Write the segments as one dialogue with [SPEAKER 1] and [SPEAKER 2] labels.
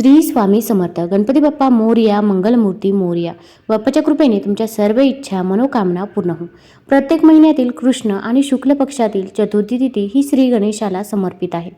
[SPEAKER 1] श्री स्वामी समर्थ. गणपती बाप्पा मोरया मंगलमूर्ती मोरया. बाप्पाच्या कृपेने तुमच्या सर्व इच्छा मनोकामना पूर्ण हो प्रत्येक महिन्यातील कृष्ण आणि शुक्ल पक्षातील चतुर्थी तिथी ही श्री गणेशाला समर्पित आहे.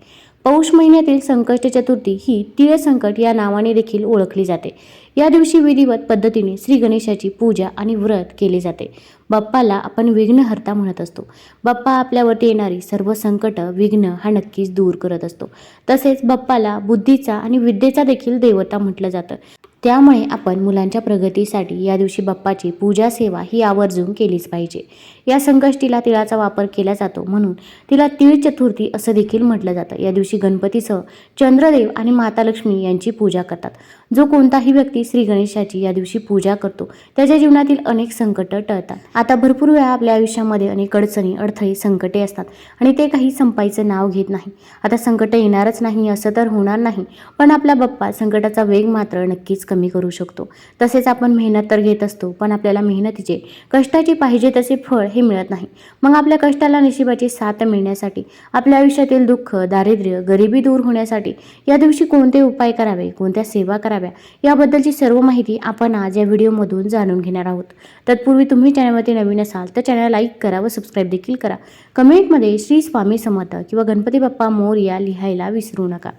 [SPEAKER 1] पौष महिन्यातील संकष्ट चतुर्थी ही तिळ संकट या नावाने देखील ओळखली जाते. या दिवशी विधिवत पद्धतीने श्री गणेशाची पूजा आणि व्रत केले जाते. बाप्पाला आपण विघ्नहर्ता म्हणत असतो. बाप्पा आपल्यावरती येणारी सर्व संकट विघ्न हा नक्कीच दूर करत असतो. तसेच बाप्पाला बुद्धीचा आणि विद्येचा देखील देवता म्हटलं जातं. त्यामुळे आपण मुलांच्या प्रगतीसाठी या दिवशी बाप्पाची पूजा सेवा ही आवर्जून केलीच पाहिजे. या संकष्टीला तिळाचा वापर केला जातो म्हणून तिला तीळ चतुर्थी असं देखील म्हटलं जातं. या दिवशी गणपतीसह चंद्रदेव आणि माता लक्ष्मी यांची पूजा करतात. जो कोणताही व्यक्ती श्री गणेशाची या दिवशी पूजा करतो त्याच्या जीवनातील अनेक संकट टळतात. आता भरपूर वेळा आपल्या आयुष्यामध्ये अनेक अडचणी अडथळे संकटे असतात आणि ते काही संपायचं नाव घेत नाही. आता संकट येणारच नाही असं तर होणार नाही पण आपला बाप्पा संकटाचा वेग मात्र नक्कीच कमी करू शकतो. तसेच आपण मेहनत तर घेत असतो पण आपल्याला मेहनतीचे कष्टाचे पाहिजे तसे फळ हे मिळत नाही. मग आपल्या कष्टाला नशिबाची साथ मिळण्यासाठी आपल्या आयुष्यातील दुःख दारिद्र्य गरिबी दूर होण्यासाठी या दिवशी कोणते उपाय करावे कोणत्या सेवा कराव्या याबद्दलची सर्व माहिती आपण आज या व्हिडिओमधून जाणून घेणार आहोत. तत्पूर्वी तुम्ही चॅनलवरती नवीन असाल तर चॅनल लाईक करा व सबस्क्राईब देखील करा. कमेंटमध्ये श्री स्वामी समर्थ किंवा गणपती बाप्पा मोर या लिहायला विसरू नका.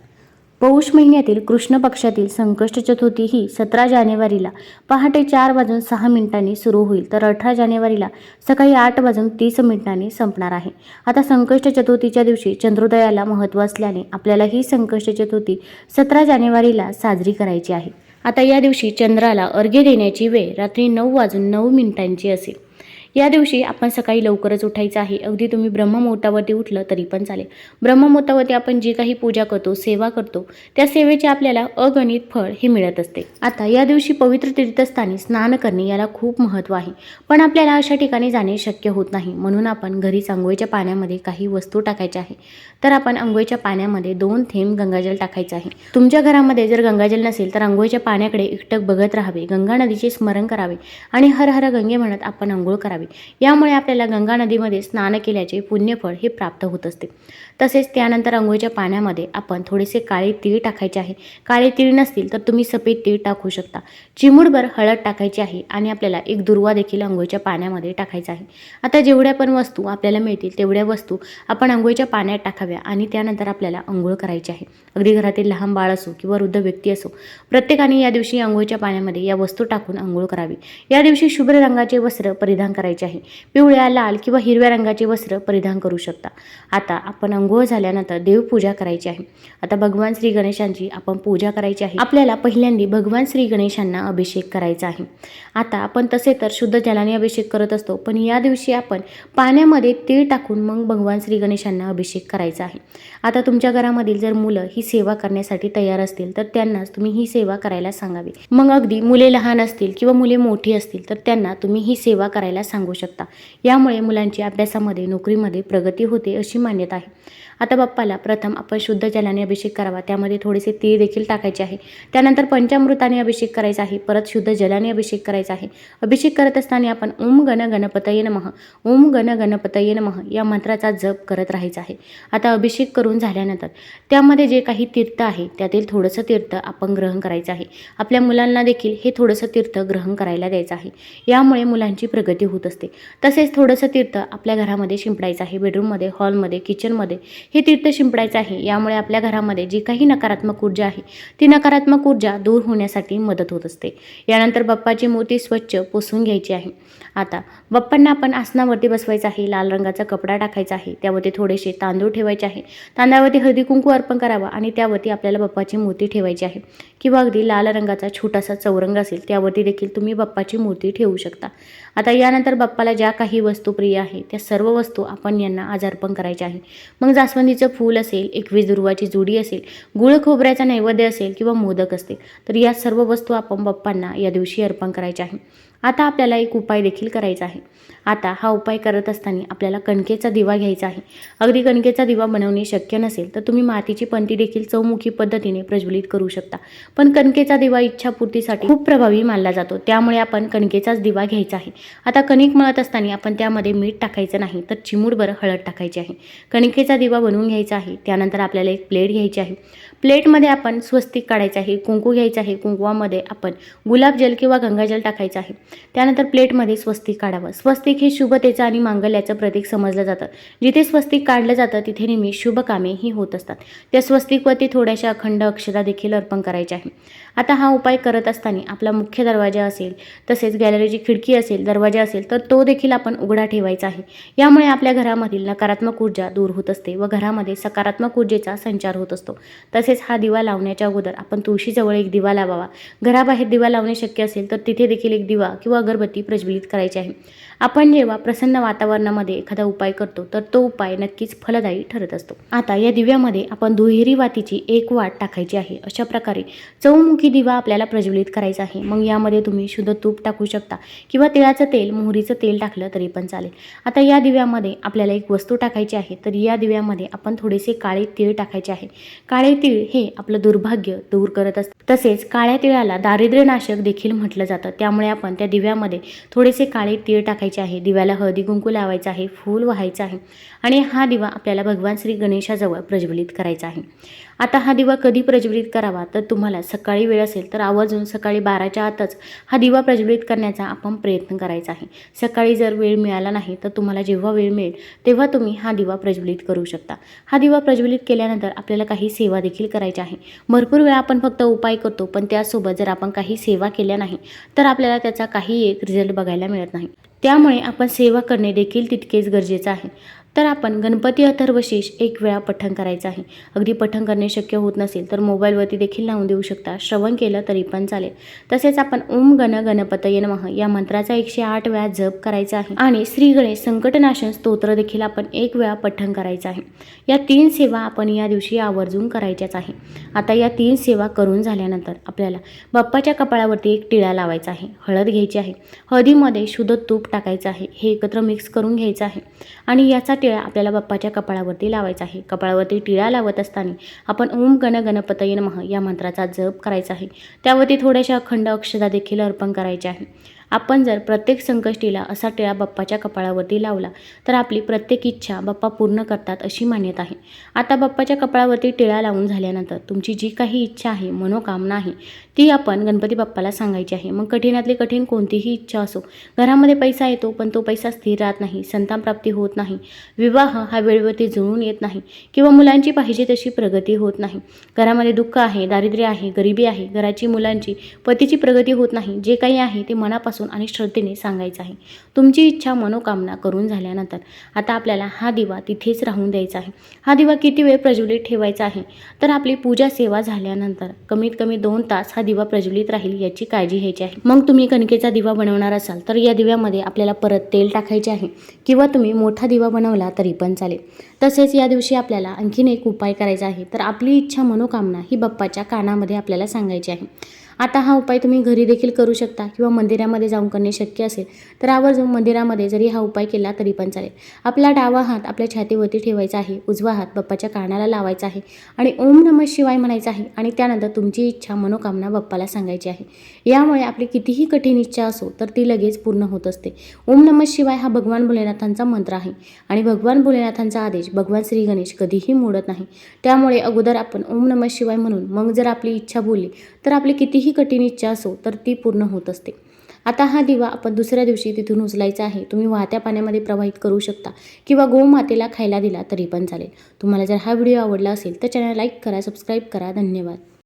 [SPEAKER 1] पौष महिन्यातील कृष्ण पक्षातील संकष्ट चतुर्थी ही सतरा जानेवारीला पहाटे चार वाजून सहा मिनिटांनी सुरू होईल. तर अठरा जानेवारीला सकाळी आठ वाजून तीस मिनिटांनी संपणार आहे. आता संकष्ट चतुर्थीच्या दिवशी चंद्रोदयाला महत्त्व असल्याने आपल्याला ही संकष्ट चतुर्थी सतरा जानेवारीला साजरी करायची आहे. आता या दिवशी चंद्राला अर्घ्य देण्याची वेळ रात्री नऊ वाजून नऊ मिनिटांची असेल. या दिवशी आपण सकाळी लवकरच उठायचं आहे. अगदी तुम्ही ब्रह्ममुहूर्तावरती उठलं तरी पण चालेल. ब्रह्ममुहूर्तावरती आपण जी काही पूजा करतो सेवा करतो त्या सेवेचे आपल्याला अगणित फळ हे मिळत असते. आता या दिवशी पवित्र तीर्थस्थानी स्नान करणे याला खूप महत्त्व आहे. पण आपल्याला अशा ठिकाणी जाणे शक्य होत नाही. म्हणून आपण घरीच आंघोळीच्या पाण्यामध्ये काही वस्तू टाकायच्या आहे. तर आपण आंघोळीच्या पाण्यामध्ये दोन थेंब गंगाजल टाकायचं आहे. तुमच्या घरामध्ये जर गंगाजल नसेल तर आंघोळीच्या पाण्याकडे एकटक बघत राहावे. गंगा नदीचे स्मरण करावे आणि हर हर गंगे म्हणत आपण आंघोळ करावी. यामुळे आपल्याला गंगा नदीमध्ये स्नान केल्याचे पुण्यफळ हे प्राप्त होत असते. तसेच त्यानंतर अंघोळीच्या पाण्यामध्ये आपण थोडेसे काळे तीळ टाकायचे आहे. काळे तीळ नसतील तर तुम्ही सफेद तीळ टाकू शकता. चिमूडभर हळद टाकायची आहे आणि आपल्याला एक दुर्वा देखील अंघोळीच्या पाण्यामध्ये टाकायचा आहे. आता जेवढ्या पण वस्तू आपल्याला मिळतील तेवढ्या वस्तू आपण अंघोळीच्या पाण्यात टाकाव्या आणि त्यानंतर आपल्याला अंघोळ करायची आहे. अगदी घरातील लहान बाळ असो किंवा वृद्ध व्यक्ती असो प्रत्येकाने या दिवशी अंघोळीच्या पाण्यामध्ये या वस्तू टाकून अंघोळ करावी. या दिवशी शुभ्र रंगाचे वस्त्र परिधान करायचे. आहे. पिवळ्या लाल किंवा हिरव्या रंगाचे वस्त्र परिधान करू शकता. आता आपण अंघोळ झाल्यानंतर देवपूजा करायची आहे. आता भगवान श्री गणेशांची आपण पूजा करायची आहे. आपल्याला पहिल्यांदा भगवान श्री गणेशांना अभिषेक करायचा आहे. आता आपण तसे तर शुद्ध जलाने अभिषेक करत असतो पण या दिवशी आपण पाण्यामध्ये तीळ टाकून मग भगवान श्री गणेशांना अभिषेक करायचा आहे. आता तुमच्या घरामधील जर मुलं ही सेवा करण्यासाठी तयार असतील तर त्यांनाच तुम्ही ही सेवा करायला सांगावी. मग अगदी मुले लहान असतील किंवा मुले मोठी असतील तर त्यांना तुम्ही ही सेवा करायला सांगा शकता. यामुळे मुलांची अभ्यासामध्ये नोकरीमध्ये प्रगती होते अशी मान्यता आहे. आता बाप्पाला प्रथम आपण शुद्ध जलाने अभिषेक करावा. त्यामध्ये थोडेसे तीळ देखील टाकायचे आहे. त्यानंतर पंचामृताने अभिषेक करायचा आहे. परत शुद्ध जलाने अभिषेक करायचा आहे. अभिषेक करत असताना आपण ओम गण गणपतये नमः ओम गण गणपतये नमः या मंत्राचा जप करत राहायचा आहे. आता अभिषेक करून झाल्यानंतर त्यामध्ये जे काही तीर्थ आहे त्यातील थोडंसं तीर्थ आपण ग्रहण करायचं आहे. आपल्या मुलांना देखील हे थोडंसं तीर्थ ग्रहण करायला द्यायचं आहे. यामुळे मुलांची प्रगती होत असते. तसेच थोडंसं तीर्थ आपल्या घरामध्ये शिंपडायचं आहे. बेडरूममध्ये हॉलमध्ये किचनमध्ये हे तीर्थ शिंपडायचं आहे. यामुळे आपल्या घरामध्ये जी काही नकारात्मक ऊर्जा आहे ती नकारात्मक ऊर्जा दूर होण्यासाठी मदत होत असते. यानंतर बाप्पाची मूर्ती स्वच्छ पुसून घ्यायची आहे. आता बाप्पांना आपण आसनावरती बसवायचं आहे लाल रंगाचा कपडा टाकायचा आहे त्यावरती थोडेसे तांदूळ ठेवायचे आहे. तांदळावरती हळदी कुंकू अर्पण करावा आणि त्यावरती आपल्याला बाप्पाची मूर्ती ठेवायची आहे. किंवा अगदी लाल रंगाचा छोटासा चौरंग असेल त्यावरती देखील तुम्ही बाप्पाची मूर्ती ठेवू शकता. आता यानंतर बाप्पाला ज्या काही वस्तू प्रिय आहे त्या सर्व वस्तू आपण यांना आज अर्पण करायच्या आहे. मग जास्त जास्वंदीचं फूल असेल एकवीस दुर्वाची जुडी असेल गुळ खोबऱ्याचा नैवेद्य असेल किंवा मोदक असतील तर या सर्व वस्तू आपण बाप्पांना या दिवशी अर्पण करायच्या आहे आता आपल्याला एक उपाय देखील करायचा आहे. आता हा उपाय करत असताना आपल्याला कणकेचा दिवा घ्यायचा आहे. अगदी कणकेचा दिवा बनवणे शक्य नसेल तर तुम्ही मातीची पंती देखील चौमुखी पद्धतीने प्रज्वलित करू शकता. पण कणकेचा दिवा इच्छापूर्तीसाठी खूप प्रभावी मानला जातो. त्यामुळे आपण कणकेचाच दिवा घ्यायचा आहे. आता कणिक मळत असताना आपण त्यामध्ये मीठ टाकायचं नाही तर चिमूडभर हळद टाकायची आहे. कणकेचा दिवा बनवून घ्यायचा आहे. त्यानंतर आपल्याला एक प्लेट घ्यायची आहे. प्लेटमध्ये आपण स्वस्तिक काढायचं आहे कुंकू घ्यायचं आहे कुंकुवामध्ये आपण गुलाबजल किंवा गंगाजल टाकायचं आहे. त्यानंतर प्लेटमध्ये स्वस्तिक काढावं. स्वस्तिक हे शुभतेचं आणि मांगल्याचं प्रतीक समजलं जातं. जिथे स्वस्तिक काढलं जातं तिथे नेहमी शुभ कामे ही होत असतात. त्या स्वस्तिकवरती थोड्याशा अखंड अक्षरा देखील अर्पण करायचे आहे आता हा उपाय करत असताना आपला मुख्य दरवाजा असेल तसेच गॅलरीची खिडकी असेल दरवाजा असेल तर तो देखील आपण उघडा ठेवायचा आहे. यामुळे आपल्या घरामधील नकारात्मक ऊर्जा दूर होत असते व घरामध्ये सकारात्मक ऊर्जेचा संचार होत असतो. तसेच हा दिवा लावण्याच्या अगोदर आपण तुळशीजवळ एक दिवा लावावा. घराबाहेर दिवा लावणे शक्य असेल तर तिथे देखील एक दिवा किंवा अगरबत्ती प्रज्वलित करायची आहे. आपण जेव्हा प्रसन्न वातावरणामध्ये एखादा उपाय करतो तर तो उपाय नक्कीच फलदायी ठरत असतो. आता या दिव्यामध्ये आपण दुहेरी वातीची एक वाट टाकायची आहे. अशा प्रकारे चौमुखी दिवा आपल्याला प्रज्वलित करायचा आहे. मग यामध्ये तुम्ही शुद्ध तूप टाकू शकता किंवा तिळाचं तेल मोहरीचं तेल टाकलं तरी पण चालेल. आता या दिव्यामध्ये आपल्याला एक वस्तू टाकायची आहे. तर या दिव्यामध्ये आपण थोडेसे काळे तीळ टाकायचे आहे. काळे तीळ हे आपलं दुर्भाग्य दूर करत असतं. तसेच काळ्या तिळाला दारिद्र्यनाशक देखील म्हटलं जातं. त्यामुळे आपण त्या दिव्यामध्ये थोडेसे काळे तीळ टाकायचे आहे. दिव्याला हळदी कुंकू लावायचं आहे. फूल व्हायचं आहे. आणि हा दिवा आपल्याला भगवान श्री गणेशाजवळ प्रज्वलित करायचा आहे. आता हा दिवा कधी प्रज्वलित करावा? तर तुम्हाला सकाळी वेळ असेल तर आवर्जून सकाळी बाराच्या आतच हा दिवा प्रज्वलित करण्याचा आपण प्रयत्न करायचा आहे. सकाळी जर वेळ मिळाला नाही तर तुम्हाला जेव्हा वेळ मिळेल तेव्हा तुम्ही हा दिवा प्रज्वलित करू शकता. हा दिवा प्रज्वलित केल्यानंतर आपल्याला काही सेवा देखील करायचे आहे. भरपूर वेळा आपण फक्त उपाय करतो पण त्यासोबत जर आपण काही सेवा केल्या नाही तर आपल्याला त्याचा काही एक रिझल्ट बघायला मिळत नाही. त्यामुळे आपण सेवा करणे देखील तितकेच गरजेचं आहे. तर आपण गणपती अथर्वशीष एक वेळा पठण करायचं आहे. अगदी पठण करणे शक्य होत नसेल तर मोबाईलवरती देखील लावून देऊ शकता. श्रवण केलं तरी पण चालेल. तसेच आपण ओम गण गणपतय नमः या मंत्राचा एकशे आठ वेळा जप करायचा आहे. आणि श्री गणेश संकटनाशन स्तोत्र देखील आपण एक वेळा पठण करायचं आहे. या तीन सेवा आपण या दिवशी आवर्जून करायच्याच आहे. आता या तीन सेवा करून झाल्यानंतर आपल्याला बाप्पाच्या कपाळावरती एक टिळा लावायचा आहे. हळद घ्यायची आहे. हळदीमध्ये शुद्ध तूप टाकायचं आहे. हे एकत्र मिक्स करून घ्यायचं आहे. आणि याचा टिळा आपल्याला बाप्पाच्या कपाळावरती लावायचा आहे. कपाळावरती टिळा लावत असताना आपण ओम गण गणपतये नमः या मंत्राचा जप करायचा आहे. त्यावरती थोड्याशा अखंड अक्षदा देखील अर्पण करायच्या आहे. आपण जर प्रत्येक संकष्टीला असा टिळा बाप्पाच्या कपाळावरती लावला तर आपली प्रत्येक इच्छा बाप्पा पूर्ण करतात अशी मान्यता आहे. आता बाप्पाच्या कपाळावरती टिळा लावून झाल्यानंतर तुमची जी काही इच्छा आहे मनोकामना आहे ती आपण गणपती बाप्पाला सांगायची आहे. मग कठीणातली कठीण कोणतीही इच्छा असो घरामध्ये पैसा येतो पण तो पैसा स्थिर राहत नाही संतानप्राप्ती होत नाही विवाह हा वेळेवरती जुळून येत नाही किंवा मुलांची पाहिजे तशी प्रगती होत नाही. घरामध्ये दुःख आहे दारिद्र्य आहे गरिबी आहे घराची मुलांची पतीची प्रगती होत नाही जे काही आहे ते मनापासून आणि श्रद्धेने सांगायचं आहे. तुमची इच्छा मनोकामना करून झाल्यानंतर आता आपल्याला हा दिवा तिथेच राहून द्यायचा आहे. हा दिवा किती वेळ प्रज्वलित ठेवायचा आहे? तर आपली पूजा सेवा झाल्यानंतर कमीत कमी दोन तास हा दिवा प्रज्वलित राहील याची काळजी घ्यायची आहे. मग तुम्ही कणकेचा दिवा बनवणार असाल तर या दिव्यामध्ये आपल्याला परत तेल टाकायचे आहे किंवा तुम्ही मोठा दिवा बनवला तरी पण चालेल. तसेच या दिवशी आपल्याला आणखीन एक उपाय करायचा आहे. तर आपली इच्छा मनोकामना ही बाप्पाच्या कानामध्ये आपल्याला सांगायची आहे. आता हा उपाय तुम्ही घरी देखील करू शकता किंवा मंदिरामध्ये जाऊन करणे शक्य असेल तर आवर्जून मंदिरामध्ये जरी हा उपाय केला तरी पण चालेल. आपला डावा हात आपल्या छातीवरती ठेवायचा आहे उजवा हात बाप्पाच्या कानाला लावायचा आहे आणि ओम नमः शिवाय म्हणायचं आहे आणि त्यानंतर तुमची इच्छा मनोकामना बाप्पाला सांगायची आहे. यामुळे आपली कितीही कठीण इच्छा असो तर ती लगेच पूर्ण होत असते. ओम नमः शिवाय हा भगवान भोलेनाथांचा मंत्र आहे आणि भगवान भोलेनाथांचा आदेश भगवान श्री गणेश कधीही मोडत नाही. त्यामुळे अगोदर आपण ओम नमः शिवाय म्हणून मग जर आपली इच्छा बोलली तर आपली कितीही कठीण इच्छा असो तर ती पूर्ण होत असते. आता हा दिवा आपण दुसऱ्या दिवशी तिथून उचलायचा आहे. तुम्ही वाहत्या पाण्यामध्ये प्रवाहित करू शकता किंवा गोमातेला खायला दिला तरी पण चालेल. तुम्हाला जर हा व्हिडिओ आवडला असेल तर चॅनल लाईक करा सबस्क्राईब करा. धन्यवाद.